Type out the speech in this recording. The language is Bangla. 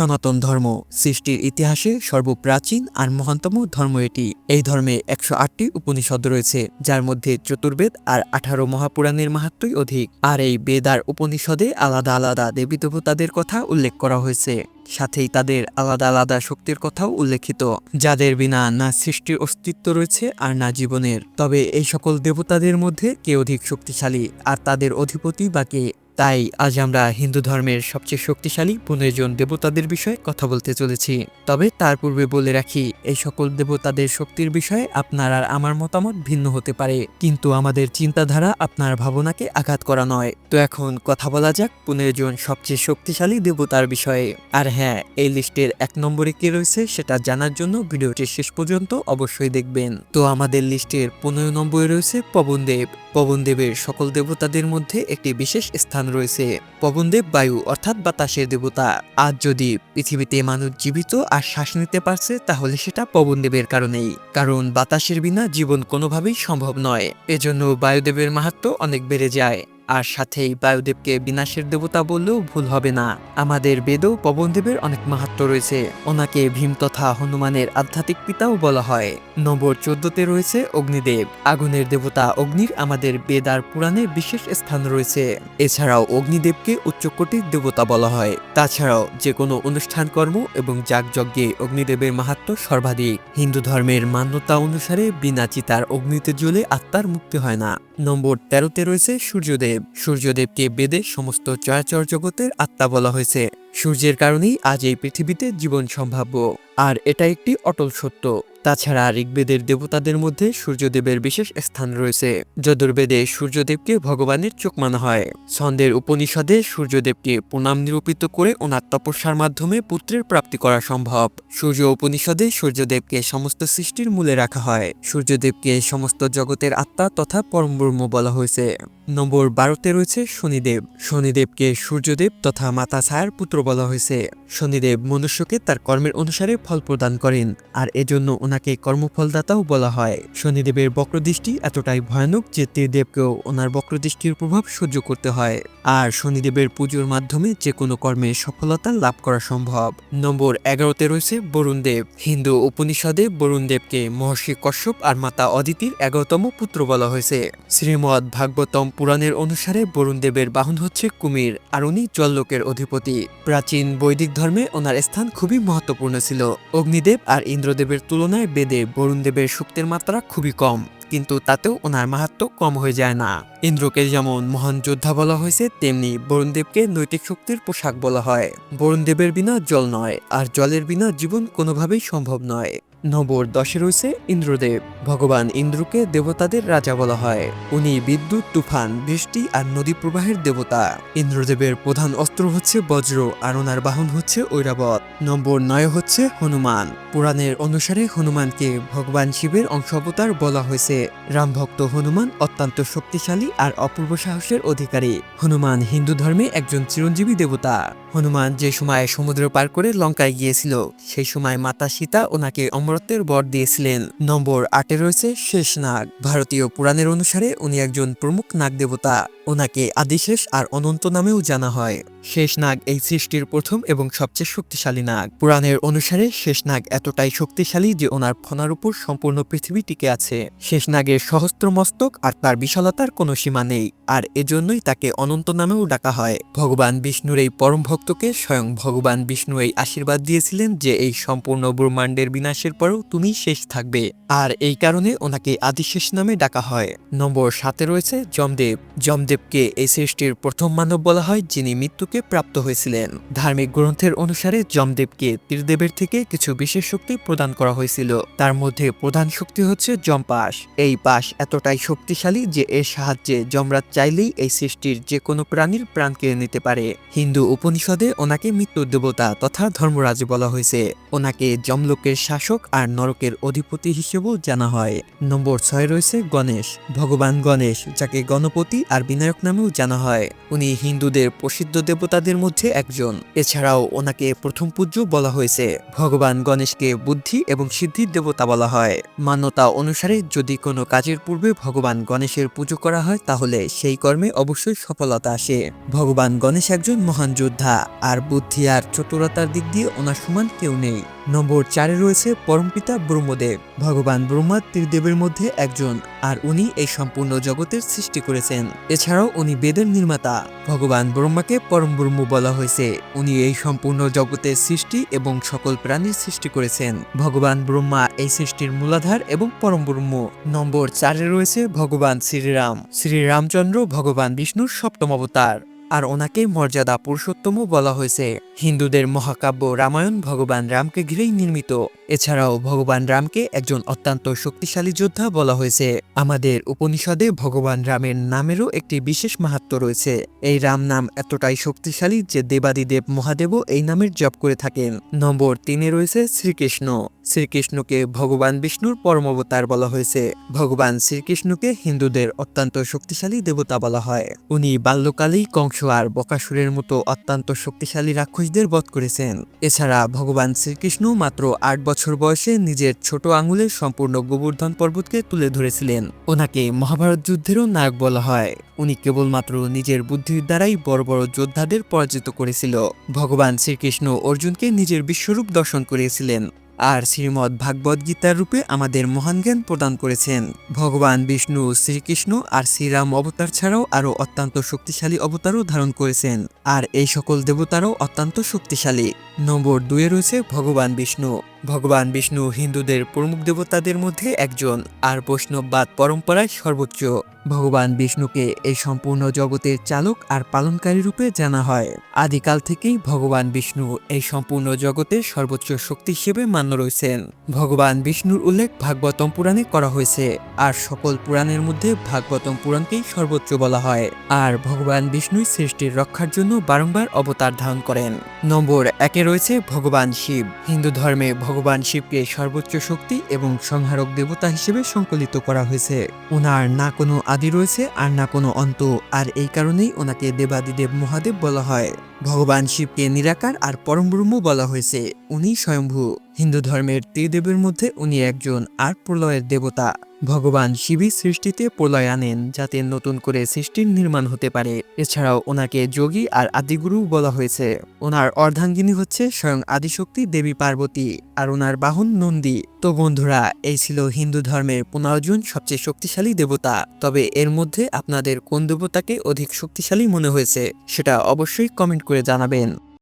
সনাতন ধর্ম। সৃষ্টির ইতিহাসে সর্বপ্রাচীন আর মহানতম ধর্ম এটি। এই ধর্মে একশো আটটি উপনিষদ রয়েছে, যার মধ্যে চতুর্বেদ আর আঠারো মহাপুরাণের মাহাত্মই অধিক। আর এই বেদ আর উপনিষদে আলাদা আলাদা দেবী দেবতাদের কথা উল্লেখ করা হয়েছে। সাথেই তাদের আলাদা আলাদা শক্তির কথাও উল্লেখিত, যাদের বিনা না সৃষ্টির অস্তিত্ব রয়েছে আর না জীবনের। তবে এই সকল দেবতাদের মধ্যে কে অধিক শক্তিশালী, আর তাদের অধিপতি বা কে তাই আজ আমরা হিন্দু ধর্মের সবচেয়ে শক্তিশালী পনেরো জন দেবতাদের বিষয়ে কথা বলতে চলেছি। তবে তার পূর্বে বলে রাখি, এই সকল দেবতাদের শক্তির বিষয়ে আপনার আর আমার মতামত ভিন্ন হতে পারে। কিন্তু আমাদের চিন্তাধারা আপনার ভাবনাকে আঘাত করা নয়। তো এখন কথা বলা যাক পনেরো জন সবচেয়ে শক্তিশালী দেবতার বিষয়ে। আর হ্যাঁ এই লিস্টের এক নম্বরে কে রয়েছে সেটা জানার জন্য ভিডিওটি শেষ পর্যন্ত অবশ্যই দেখবেন। তো আমাদের লিস্টের পনেরো নম্বরে রয়েছে পবনদেব। পবনদেবের সকল দেবতাদের মধ্যে একটি বিশেষ স্থান রয়েছে। পবনদেব বায়ু অর্থাৎ বাতাসের দেবতা। আজ যদি পৃথিবীতে মানুষ জীবিত আর শ্বাস নিতে পারছে, তাহলে সেটা পবনদেবের কারণেই। কারণ বাতাসের বিনা জীবন কোনোভাবেই সম্ভব নয়। এজন্য বায়ুদেবের মাহাত্ম অনেক বেড়ে যায়। আর সাথেই বায়ুদেবকে বিনাশের দেবতা বললেও ভুল হবে না। আমাদের বেদও পবনদেবের অনেক মাহাত্ম রয়েছে। ওনাকে ভীম তথা হনুমানের আধ্যাত্মিক পিতাও বলা হয়। নম্বর চোদ্দতে রয়েছে অগ্নিদেব। আগুনের দেবতা অগ্নির আমাদের বেদ আর পুরাণে বিশেষ স্থান রয়েছে। এছাড়াও অগ্নিদেবকে উচ্চকোটির দেবতা বলা হয়। তাছাড়াও যে কোনো অনুষ্ঠান কর্ম এবং যাগযজ্ঞে অগ্নিদেবের মাহাত্ম সর্বাধিক। হিন্দু ধর্মের মান্যতা অনুসারে বিনা চিতার অগ্নিতে জ্বলে আত্মার মুক্তি হয় না। নম্বর তেরোতে রয়েছে সূর্যদেব সূর্যদেবকে বেদে সমস্ত চরাচর জগতের আত্মা বলা হয়েছে। সূর্যের কারণেই আজ এই পৃথিবীতে জীবন সম্ভাব্য। আর এটা একটি অটল সত্য। তাছাড়া ঋগ্বেদের দেবতাদের মধ্যে সূর্যদেবের বিশেষ স্থান রয়েছে। যদুর্বেদে সূর্যদেবকে ভগবানের চোখ মানা হয়। ছন্দের উপনিষদে সূর্যদেবকে প্রণাম নিরূপিত করে ওনার তপস্যার মাধ্যমে পুত্রের প্রাপ্তি করা সম্ভব। সূর্য উপনিষদে সূর্যদেবকে সমস্ত সৃষ্টির মূলে রাখা হয়। সূর্যদেবকে সমস্ত জগতের আত্মা তথা পরমব্রহ্ম বলা হয়েছে। নম্বর বারোতে রয়েছে শনিদেব। শনিদেবকে সূর্যদেব তথা মাতা ছায়ার পুত্র বলা হয়েছে। শনিদেব মনুষ্যকে তার কর্মের অনুসারে ফল প্রদান করেন, আর এজন্য ওনাকে কর্মফলদাতাও বলা হয়। শনিদেবের বক্রদৃষ্টি এতটাই ভয়ানক যে তীরদেবকেও ওনার বক্রদৃষ্টির প্রভাব সহ্য করতে হয়। আর শনিদেবের পুজোর মাধ্যমে যে কোনো কর্মে সফলতা লাভ করা সম্ভব। নম্বর এগারোতে রয়েছে বরুণদেব হিন্দু উপনিষদে বরুণদেবকে মহর্ষি কশ্যপ আর মাতা অদিতির এগারোতম পুত্র বলা হয়েছে। শ্রীমদ ভাগবতম পুরাণের অনুসারে বরুণদেবের বাহন হচ্ছে কুমির, আর উনি জল্লোকের অধিপতি। প্রাচীন বৈদিক ধর্মে ওনার স্থান খুবই মহত্বপূর্ণ ছিল। অগ্নিদেব আর ইন্দ্রদেবের তুলনায় বেদে বরুণদেবের শক্তির মাত্রা খুবই কম, কিন্তু তাতেও ওনার মাহাত্ম কম হয়ে যায় না। ইন্দ্রকে যেমন মহান যোদ্ধা বলা হয়েছে, তেমনি বরুণদেবকে নৈতিক শক্তির পোশাক বলা হয়। বরুণদেবের বিনা জল নয়, আর জলের বিনা জীবন কোনোভাবেই সম্ভব নয়। নম্বর দশে রয়েছে ইন্দ্রদেব। ভগবান ইন্দ্রকে দেবতাদের রাজা বলা হয়। উনি বিদ্যুৎ, তুফান, বৃষ্টি আর নদী প্রবাহের দেবতা। ইন্দ্রদেবের প্রধান অস্ত্র হচ্ছে বজ্র আর ওনার বাহন হচ্ছে ঐরাবত। নম্বর নয় হচ্ছে হনুমান। পুরাণের অনুসারে হনুমানকে ভগবান শিবের অংশ অবতার বলা হয়েছে। রামভক্ত হনুমান অত্যন্ত শক্তিশালী আর অপূর্ব সাহসের অধিকারী। হনুমান হিন্দু ধর্মে একজন চিরঞ্জীবী দেবতা। হনুমান যে সময় সমুদ্র পার করে লঙ্কায় গিয়েছিল, সেই সময় মাতা সীতা ওনাকে অমরত্বের বর দিয়েছিলেন। নম্বর আটে রয়েছে শেষ নাগ। ভারতীয় পুরাণের অনুসারে উনি একজন প্রমুখ নাগ দেবতা ওনাকে আদিশেষ আর অনন্ত নামেও জানা হয়। শেষনাগ এই সৃষ্টির প্রথম এবং সবচেয়ে শক্তিশালী নাগ। পুরাণের অনুসারে শেষনাগ এতটাই শক্তিশালী যে ওনার ফনার উপর সম্পূর্ণ পৃথিবী টিকে আছে। শেষনাগের সহস্র মস্তক আর তার বিশালতার কোনো সীমা নেই, আর এজন্যই তাকে অনন্ত নামেও ডাকা হয়। ভগবান বিষ্ণুর এই পরম ভক্তকে স্বয়ং ভগবান বিষ্ণু এই আশীর্বাদ দিয়েছিলেন যে এই সম্পূর্ণ ব্রহ্মাণ্ডের বিনাশের পরেও তুমি শেষ থাকবে, আর এই কারণে ওনাকে আদিশেষ নামে ডাকা হয়। নম্বর সাতে রয়েছে যমদেব। যমদেবকে এই সৃষ্টির প্রথম মানব বলা হয়, যিনি মৃত্যুকে প্রাপ্ত হয়েছিলেন। ধার্মিক গ্রন্থের অনুসারে যমদেবকে তীরদেবের থেকে কিছু বিশেষ শক্তি প্রদান করা হয়েছিল। তার মধ্যে প্রধান শক্তি হচ্ছে যমপাশ। এই পাশ এতটাই শক্তিশালী যে এর সাহায্যে যমরাজ চাইলেই এই সৃষ্টির যে কোনো প্রাণীর প্রাণ কেড়ে নিতে পারে। হিন্দু উপনিষদে ওনাকে মৃত্যুর দেবতা তথা ধর্মরাজ বলা হয়েছে। ওনাকে যমলোকের শাসক আর নরকের অধিপতি হিসেবেও জানা হয়। নম্বর ছয় রয়েছে গণেশ। ভগবান গণেশ, যাকে গণপতি আর বিনায়ক নামেও জানা হয়। উনি হিন্দুদের প্রসিদ্ধ দেবতা দেবতাদের মধ্যে একজন। এছাড়াও ওনাকে প্রথম পূজ্য বলা হয়েছে। ভগবান গণেশকে বুদ্ধি এবং সিদ্ধির দেবতা বলা হয়। মান্যতা অনুসারে যদি কোনো কাজের পূর্বে ভগবান গণেশের পুজো করা হয়, তাহলে সেই কর্মে অবশ্যই সফলতা আসে। ভগবান গণেশ একজন মহান যোদ্ধা, আর বুদ্ধি আর চতুরতার দিক দিয়ে ওনার সমান কেউ নেই। নম্বর চারে রয়েছে পরমপিতা ব্রহ্মদেব। ভগবান ব্রহ্মা ত্রিদেবের মধ্যে একজন, আর উনি এই সম্পূর্ণ জগতের সৃষ্টি করেছেন। এছাড়াও উনি বেদের নির্মাতা। ভগবান ব্রহ্মাকে পরম ব্রহ্ম বলা হয়েছে। উনি এই সম্পূর্ণ জগতের সৃষ্টি এবং সকল প্রাণীর সৃষ্টি করেছেন। ভগবান ব্রহ্মা এই সৃষ্টির মূলাধার এবং পরম ব্রহ্ম। নম্বর চারে রয়েছে ভগবান শ্রীরাম। শ্রীরামচন্দ্র ভগবান বিষ্ণুর সপ্তম অবতার। আর ওনাকে মর্যাদা পুরুষোত্তম বলা হয়েছে। হিন্দুদের মহাকাব্য রামায়ণ ভগবান রামকে ঘিরেই নির্মিত। এছাড়াও ভগবান রামকে একজন অত্যন্ত শক্তিশালী যোদ্ধা বলা হয়েছে। আমাদের উপনিষদে ভগবান রামের নামেরও একটি বিশেষ মাহাত্ম রয়েছে। এই রাম নাম এতটাই শক্তিশালী যে দেবাদিদেব মহাদেবও এই নামের জপ করে থাকেন। নম্বর তিনে রয়েছে শ্রীকৃষ্ণ। শ্রীকৃষ্ণকে ভগবান বিষ্ণুর পরমবতার বলা হয়েছে। ভগবান শ্রীকৃষ্ণকে হিন্দুদের অত্যন্ত শক্তিশালী দেবতা বলা হয়। উনি বাল্যকালেই কংস আর বকাসুরের মতো অত্যন্ত শক্তিশালী রাক্ষসদের বধ করেছেন। এছাড়া ভগবান শ্রীকৃষ্ণ মাত্র আট বছর বয়সে নিজের ছোট আঙুলের সম্পূর্ণ গোবর্ধন পর্বতকে তুলে ধরেছিলেন। ওনাকে মহাভারত যুদ্ধেরও নায়ক বলা হয়। উনি কেবলমাত্র নিজের বুদ্ধির দ্বারাই বড় বড় যোদ্ধাদের পরাজিত করেছিল। ভগবান শ্রীকৃষ্ণ অর্জুনকে নিজের বিশ্বরূপ দর্শন করিয়েছিলেন। আর শ্রীমদ্ ভাগবত গীতার রূপে আমাদের মহান জ্ঞান প্রদান করেছেন। ভগবান বিষ্ণু, শ্রীকৃষ্ণ আর শ্রীরাম অবতার ছাড়াও আরও অত্যন্ত শক্তিশালী অবতারও ধারণ করেছেন। আর এই সকল দেবতারও অত্যন্ত শক্তিশালী। নম্বর দুয়ে রয়েছে ভগবান বিষ্ণু। ভগবান বিষ্ণু হিন্দুদের প্রমুখ দেবতাদের মধ্যে একজন আর বৈষ্ণববাদ পরম্পরায় সর্বোচ্চ। ভগবান বিষ্ণুকে এই সম্পূর্ণ জগতের চালক আর পালনকারী রূপে জানা হয়। আদিকাল থেকেই ভগবান বিষ্ণু এই সম্পূর্ণ জগতের সর্বোচ্চ শক্তি হিসেবে মান্য রয়েছেন। ভগবান বিষ্ণুর উল্লেখ ভাগবতম পুরাণে করা হয়েছে, আর সকল পুরাণের মধ্যে ভাগবতম পুরাণকেই সর্বোচ্চ বলা হয়, আর ভগবান বিষ্ণুই সৃষ্টির রক্ষার জন্য বারংবার অবতার ধারণ করেন। নম্বর একে রয়েছে ভগবান শিব। হিন্দু ধর্মে ভগবান শিবকে সর্বোচ্চ শক্তি এবং সংহারক দেবতা হিসেবে সংকলিত করা হয়েছে। ওনার না কোনো আদি রয়েছে আর না কোনো অন্ত, আর এই কারণেই ওনাকে দেবাদিদেব মহাদেব বলা হয়। ভগবান শিবকে নিরাকার আর পরম ব্রহ্ম বলা হয়েছে। উনি স্বয়ম্ভু। হিন্দু ধর্মের ত্রিদেবের মধ্যে উনি একজন আর প্রলয়ের দেবতা। ভগবান শিবই সৃষ্টিতে প্রলয় আনেন যাতে নতুন করে সৃষ্টির নির্মাণ হতে পারে। এছাড়াও ওনাকে যোগী আর আদিগুরু বলা হয়েছে। ওনার অর্ধাঙ্গিনী হচ্ছে স্বয়ং আদিশক্তি দেবী পার্বতী আর ওনার বাহন নন্দী। তো বন্ধুরা, এই ছিল হিন্দু ধর্মের পনেরো জন সবচেয়ে শক্তিশালী দেবতা। তবে এর মধ্যে আপনাদের কোন দেবতাকে অধিক শক্তিশালী মনে হয়েছে, সেটা অবশ্যই কমেন্ট করে জানাবেন